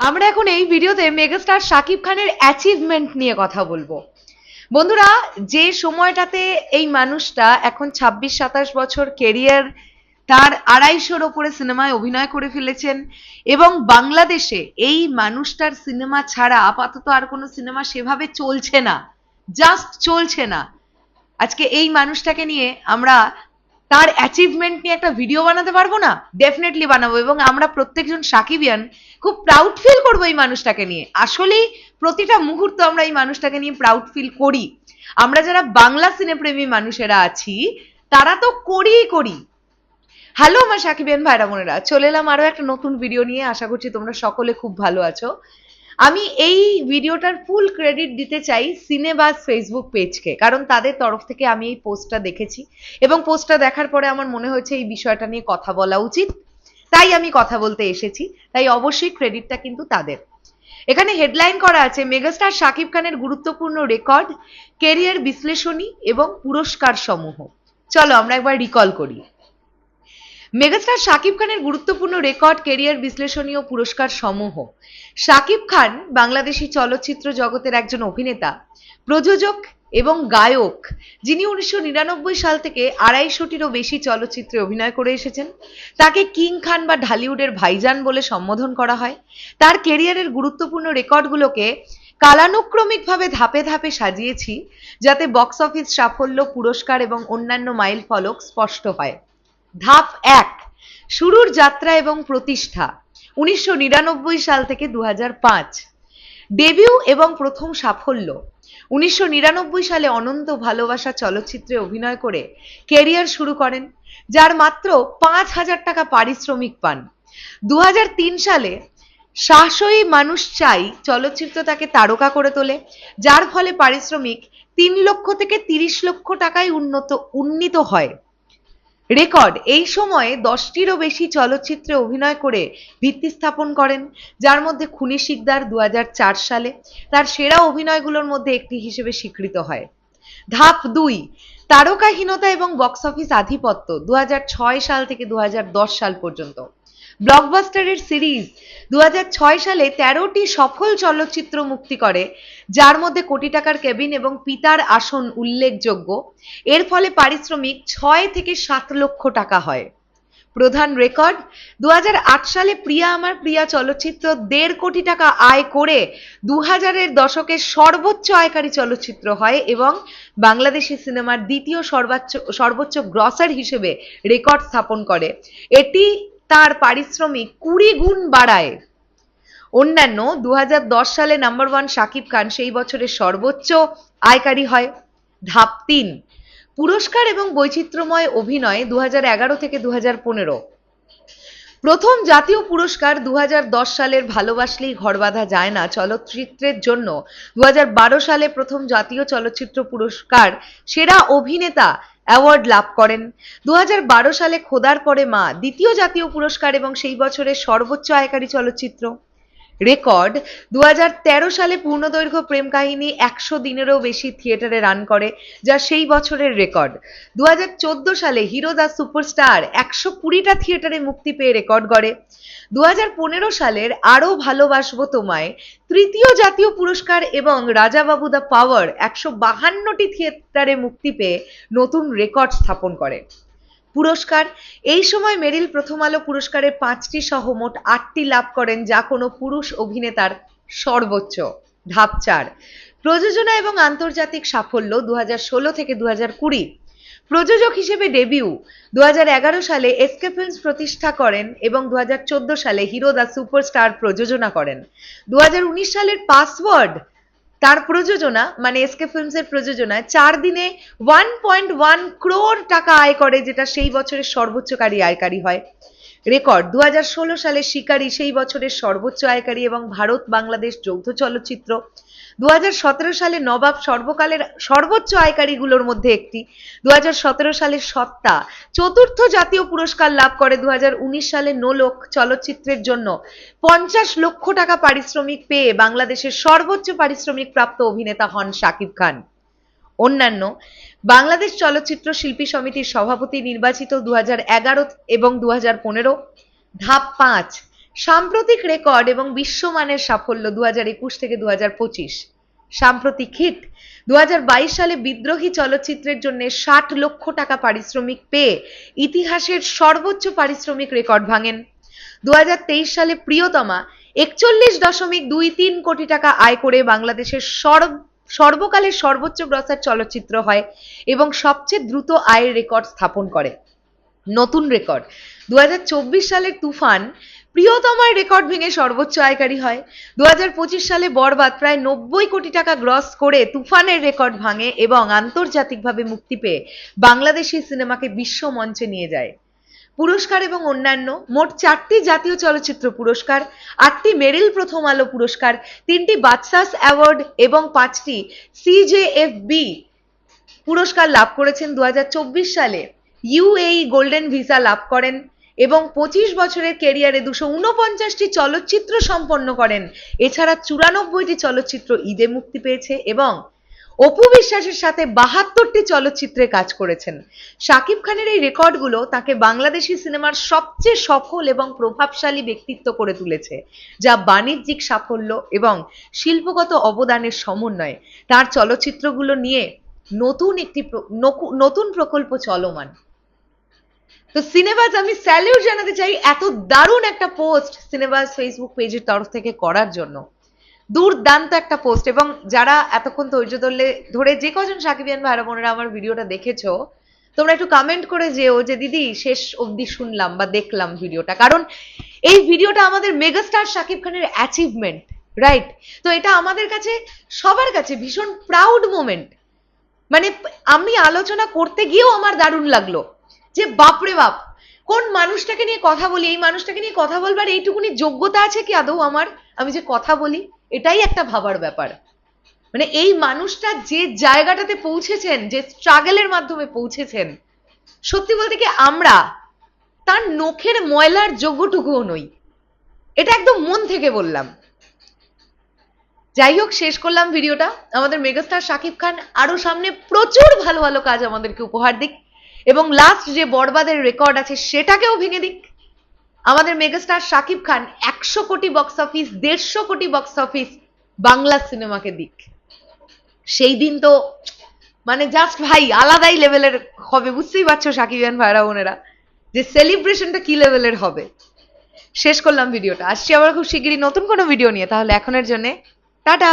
আমরা এখন এই ভিডিওতে মেগাস্টার শাকিব খানের অ্যাচিভমেন্ট নিয়ে কথা বলব। বন্ধুরা, যে সময়টাতে এই মানুষটা এখন ছাব্বিশ, সাতাশ বছর কেরিয়ার তার আড়াইশোর ওপরে সিনেমায় অভিনয় করে ফেলেছেন এবং বাংলাদেশে এই মানুষটার সিনেমা ছাড়া আপাতত আর কোনো সিনেমা সেভাবে চলছে না জাস্ট চলছে না। আজকে এই মানুষটাকে নিয়ে আমরা তার অ্যাচিভমেন্ট নিয়ে একটা ভিডিও বানাতে পারব না? ডেফিনেটলি বানাবো। এবং আমরা প্রত্যেকজন সাকিবিয়ান খুব প্রাউড ফিল করব এই মানুষটাকে নিয়ে। আসলেই প্রতিটা মুহূর্ত আমরা এই মানুষটাকে নিয়ে প্রাউড ফিল করি। আমরা যারা বাংলা সিনেপ্রেমী মানুষেরা আছি, তারা তো করিই করি। হ্যালো আমার সাকিবিয়ান ভাইরা বোনেরা। চলে এলাম আরও একটা নতুন ভিডিও নিয়ে। আশা করছি তোমরা সকলে খুব ভালো আছো। আমি এই ভিডিওটার ফুল ক্রেডিট দিতে চাই সিনেবাস ফেসবুক পেজকে কারণ তাদের তরফ থেকে আমি এই পোস্টটা দেখেছি এবং পোস্টটা দেখার পরে আমার মনে হয়েছে এই বিষয়টা নিয়ে কথা বলা উচিত। তাই আমি কথা বলতে এসেছি, তাই অবশ্যই ক্রেডিটটা কিন্তু তাদের। এখানে হেডলাইন করা আছে, মেগাস্টার শাকিব খানের গুরুত্বপূর্ণ রেকর্ড কেরিয়ার বিশ্লেষণী এবং পুরস্কার সমূহ চলো আমরা একবার রিকল করি। মেগাস্টার শাকিব খানের গুরুত্বপূর্ণ রেকর্ড, কেরিয়ার বিশ্লেষণীয় পুরস্কার সমূহ। শাকিব খান বাংলাদেশি চলচ্চিত্র জগতের একজন অভিনেতা, প্রযোজক এবং গায়ক, যিনি উনিশশো নিরানব্বই সাল থেকে আড়াইশোটিরও বেশি চলচ্চিত্রে অভিনয় করে এসেছেন। তাকে কিং খান বা ঢালিউডের ভাইজান বলে সম্বোধন করা হয়। তার কেরিয়ারের গুরুত্বপূর্ণ রেকর্ডগুলোকে কালানুক্রমিকভাবে ধাপে ধাপে সাজিয়েছি, যাতে বক্স অফিস সাফল্য, পুরস্কার এবং অন্যান্য মাইল ফলক স্পষ্ট হয়। ধাপ এক, শুরুর যাত্রা এবং প্রতিষ্ঠা, উনিশশো নিরানব্বই সাল থেকে দু ডেবিউ এবং প্রথম সাফল্য, উনিশশো নিরানব্বই সালে অনন্ত ভালোবাসা চলচ্চিত্রে অভিনয় করে কেরিয়ার শুরু করেন, যার মাত্র পাঁচ হাজার টাকা পারিশ্রমিক পান। দু হাজার তিন সালে সাহসী মানুষ চাই চলচ্চিত্র তাকে তারকা করে তোলে, যার ফলে পারিশ্রমিক তিন লক্ষ থেকে তিরিশ লক্ষ টাকায় উন্নত, উন্নীত হয়। রেকর্ড এই সময়ে দশটিরও বেশি চলচ্চিত্রে অভিনয় করে ভিত্তি স্থাপন করেন, যার মধ্যে খুনি শিকদার দু হাজার চার সালে তার সেরা অভিনয়গুলোর মধ্যে একটি হিসেবে স্বীকৃত হয়। ধাপ দুই, তারকাহীনতা এবং বক্স অফিস আধিপত্য দু হাজার ছয় সাল থেকে দু হাজার দশ সাল পর্যন্ত। ব্লকবাস্টারের সিরিজ। দু হাজার ছয় সালে তেরোটি সফল চলচ্চিত্র মুক্তি করে, যার মধ্যে কোটি টাকার কেবিন এবং পিতার আসন উল্লেখযোগ্য। এর ফলে পারিশ্রমিক ছয় থেকে সাত লক্ষ টাকা হয়। প্রধান রেকর্ড দু হাজার আট সালে প্রিয়া আমার প্রিয়া চলচ্চিত্র দেড় কোটি টাকা আয় করে দু হাজারের দশকে সর্বোচ্চ আয়কারী চলচ্চিত্র হয় এবং বাংলাদেশি সিনেমার দ্বিতীয় সর্বোচ্চ সর্বোচ্চ গ্রসার হিসেবে রেকর্ড স্থাপন করে। এটি তার পারিশ্রমিক কুড়ি গুণ বাড়ায়। অন্যান্য দু সালে নাম্বার ওয়ান শাকিব খান সেই বছরের সর্বোচ্চ আয়কারী হয়। ধাপ তিন, পুরস্কার এবং বৈচিত্র্যময় অভিনয় দু হাজার এগারো থেকে দু হাজার পনেরো। প্রথম জাতীয় পুরস্কার দু হাজার দশ সালের ভালোবাসলেই ঘর বাঁধা যায় না চলচ্চিত্রের জন্য। দু হাজার বারো সালে প্রথম জাতীয় চলচ্চিত্র পুরস্কার সেরা অভিনেতা অ্যাওয়ার্ড লাভ করেন। দু হাজার বারো সালে খোদার পরে মা দ্বিতীয় জাতীয় পুরস্কার এবং সেই বছরের সর্বোচ্চ আয়কারী চলচ্চিত্র। রেকর্ড। দু হাজার তেরো সালে পূর্ণদৈর্ঘ্য প্রেম কাহিনী একশো দিনেরও বেশি থিয়েটারে রান করে, যা সেই বছরের রেকর্ড। দু হাজার চোদ্দ সালে হিরো দ্য সুপারস্টার একশো কুড়িটা থিয়েটারে মুক্তি পেয়ে রেকর্ড করে দু সালের আরও ভালোবাসবো তোমায়, তৃতীয় জাতীয় পুরস্কার এবং রাজাবাবু দ্য পাওয়ার একশো বাহান্নটি থিয়েটারে মুক্তি পেয়ে নতুন রেকর্ড স্থাপন করে। পুরস্কার। এই সময় মেরিল প্রথম আলো পুরস্কারের পাঁচটি সহ মোট আটটি লাভ করেন যা কোনো পুরুষ অভিনেতার সর্বোচ্চ। ধাপ চার, প্রযোজনা এবং আন্তর্জাতিক সাফল্য দু হাজার ষোলো থেকে দু কুড়ি। প্রযোজক হিসেবে ডেবিউ দু হাজার এগারো সালে এসকে ফিল্মস প্রতিষ্ঠা করেন এবং দু হাজার চোদ্দ সালে হিরো দ্য সুপারস্টার প্রযোজনা করেন। দু হাজার উনিশ সালের পাসওয়ার্ড তার প্রযোজনা মানে এসকে ফিল্মসের প্রযোজনায় চার দিনে ওয়ান পয়েন্ট ওয়ান ক্রোর টাকা আয় করে, যেটা সেই বছরের সর্বোচ্চকারী আয়কারী হয়। রেকর্ড দুহাজার ষোলো সালে শিকারী, সেই বছরের সর্বোচ্চ আয়কারী এবং ভারত বাংলাদেশ যৌথ চলচ্চিত্র। দুহাজার সতেরো সালে নবাব সর্বকালের সর্বোচ্চ আয়কারীগুলোর মধ্যে একটি। দুহাজার সতেরো সালে সত্তা চতুর্থ জাতীয় পুরস্কার লাভ করে দুহাজার উনিশ সালে নোলক চলচ্চিত্রের জন্য। পঞ্চাশ লক্ষ টাকা পারিশ্রমিক পেয়ে বাংলাদেশের সর্বোচ্চ পারিশ্রমিক প্রাপ্ত অভিনেতা হন শাকিব খান। অন্যান্য, বাংলাদেশ চলচ্চিত্র শিল্পী সমিতির সভাপতি নির্বাচিত দু হাজার এগারো এবং দু হাজার পনেরো। ধাপ পাঁচ সাম্প্রতিক রেকর্ড এবং বিশ্বমানের সাফল্য দু হাজার একুশ থেকে দু হাজার পঁচিশ। সাম্প্রতিক হিট দু সালে বিদ্রোহী চলচ্চিত্রের জন্য ষাট লক্ষ টাকা পারিশ্রমিক পেয়ে ইতিহাসের সর্বোচ্চ পারিশ্রমিক রেকর্ড ভাঙেন। দু সালে প্রিয়তমা একচল্লিশ দশমিক দুই তিন কোটি টাকা আয় করে বাংলাদেশের সর্ব সর্বকালের সর্বোচ্চ গ্রসার চলচ্চিত্র হয় এবং সবচেয়ে দ্রুত আয়ের রেকর্ড স্থাপন করে। নতুন রেকর্ড দু হাজার চব্বিশ সালের তুফান প্রিয়তমার রেকর্ড ভেঙে সর্বোচ্চ আয়কারী হয়। দু হাজার পঁচিশ সালে বরবাদ প্রায় নব্বই কোটি টাকা গ্রস করে তুফানের রেকর্ড ভাঙে এবং আন্তর্জাতিকভাবে মুক্তি পেয়ে বাংলাদেশি সিনেমাকে বিশ্ব মঞ্চে নিয়ে যায়। পুরস্কার এবং অন্যান্য মোট চারটি জাতীয় চলচ্চিত্র পুরস্কার, আটটি মেরিল প্রথম আলো পুরস্কার, তিনটি বাচসাস অ্যাওয়ার্ড এবং পাঁচটি সিজেএফবি পুরস্কার লাভ করেছেন দু হাজার চব্বিশ সালে। ইউএই গোল্ডেন ভিসা লাভ করেন। এবং পঁচিশ বছরের কেরিয়ারে দুশো উনপঞ্চাশটি চলচ্চিত্র সম্পন্ন করেন। এছাড়া চুরানব্বইটি চলচ্চিত্র ঈদে মুক্তি পেয়েছে এবং অপু বিশ্বাসের সাথে বাহাত্তরটি চলচ্চিত্রে কাজ করেছেন। শাকিব খানের এই রেকর্ডগুলো তাকে বাংলাদেশি সিনেমার সবচেয়ে সফল এবং প্রভাবশালী ব্যক্তিত্ব করে তুলেছে, যা বাণিজ্যিক সাফল্য এবং শিল্পগত অবদানের সমন্বয়ে। তার চলচ্চিত্রগুলো নিয়ে নতুন একটি নতুন প্রকল্প চলমান। তো সিনেবাজ, আমি স্যালিউট জানাতে চাই, এত দারুণ একটা পোস্ট সিনেবাজ ফেসবুক পেজের তরফ থেকে করার জন্য। দুর্দান্ত একটা পোস্ট এবং যারা এতক্ষণ ধৈর্য ধরলে, ধরে যে কজন সাকিবিয়ান ভাইরা বোনেরা আমার ভিডিওটা দেখেছ, তোমরা একটু কমেন্ট করে যেও যে, দিদি, শেষ অবধি শুনলাম বা দেখলাম ভিডিওটা। কারণ এই ভিডিওটা আমাদের মেগাস্টার শাকিব খানের অ্যাচিভমেন্ট রাইট তো এটা আমাদের কাছে, সবার কাছে ভীষণ প্রাউড মোমেন্ট মানে আমি আলোচনা করতে গিয়েও আমার দারুণ লাগল। যে বাপরে বাপ, কোন মানুষটাকে নিয়ে কথা বলি? এই মানুষটাকে নিয়ে কথা বলবার এইটুকুনি যোগ্যতা আছে কি আদৌ আমার? আমি যে কথা বলি, এটাই একটা ভাবার ব্যাপার। মানে এই মানুষটা যে জায়গাটাতে পৌঁছেছেন, যে স্ট্রাগলের মাধ্যমে পৌঁছেছেন, সত্যি বলতে কি আমরা, তার নখের ময়লার যোগ্যটুকুও নই। এটা একদম মন থেকে বললাম। যাই হোক, শেষ করলাম ভিডিওটা। আমাদের মেগাস্টার শাকিব খান আরও সামনে প্রচুর ভালো ভালো কাজ আমাদেরকে উপহার দিক। এবং লাস্ট যে বরবাদের রেকর্ড আছে, সেটাকেও ভেঙে দিক। আমাদের মেগাস্টার শাকিব খান একশো কোটি বক্স অফিস দেড়শো কোটি বক্স অফিস বাংলা সিনেমাকে দিক। সেই দিন তো মানে জাস্ট ভাই, আলাদাই লেভেলের হবে। বুঝতেই পারছ সাকিবিয়ান ভাইরা, বোনেরা, যে সেলিব্রেশনটা কি লেভেলের হবে। শেষ করলাম ভিডিওটা আসছি আবার খুব শিগগিরই নতুন কোনো ভিডিও নিয়ে। তাহলে এখনের জন্য, টাটা!